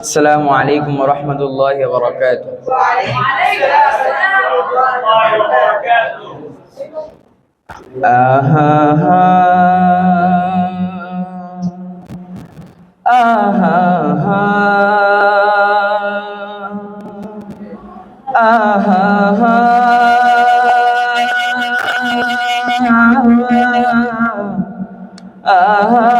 السلام عليكم ورحمة الله وبركاته. آها آها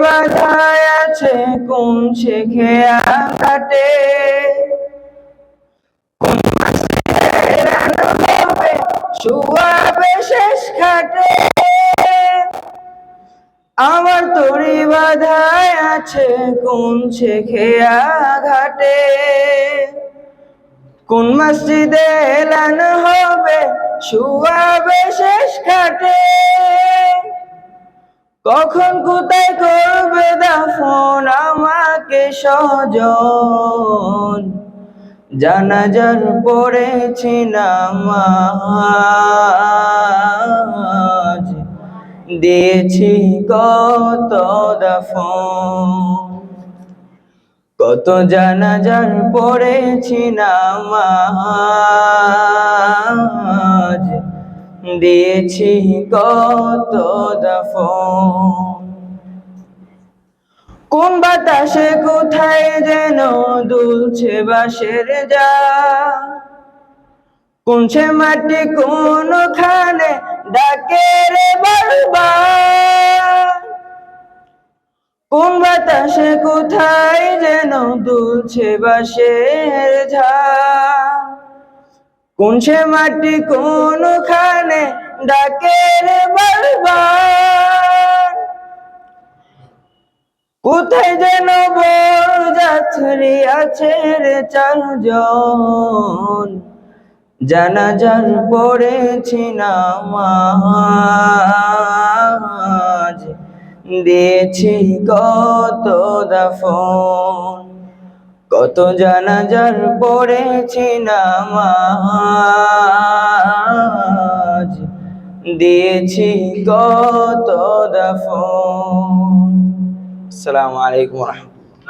বাধায় আছে কোন শেখে কাটে শুয়াবে শেষ খাটে আমার তরি বাধায় আছে কোন শেখেয়া ঘাটে কোন মসজিদে এলান হবে শুয়াবে শেষ খাটে কখন কোথায় করবে দাফন আমাকে সজন জানাজার পড়েছি নামাজ। দিয়েছি কত দফন। কত জানাজার পড়েছি নামাজ। দিয়েছি কত কোন বাতাসে কোথায় যেন দুলছে বাসের যা কোনছে মাটি কোনখানে ডাকে রে কোন বাতাসে কোথায় যেন দুলছে বাসের ঝা কোন সে মাটি কোনখানে? ডাকে রে বারবার। কোথায় যেন বড় যাত্রী আছে রে চারজন? জানাজার পড়েছি নামাজ। দিয়েছি কত দাফন। কত জানাজার পড়েছি নামাজ। দিয়েছি কত দাফন। আসসালামু আলাইকুম রহমতুল্লাহ।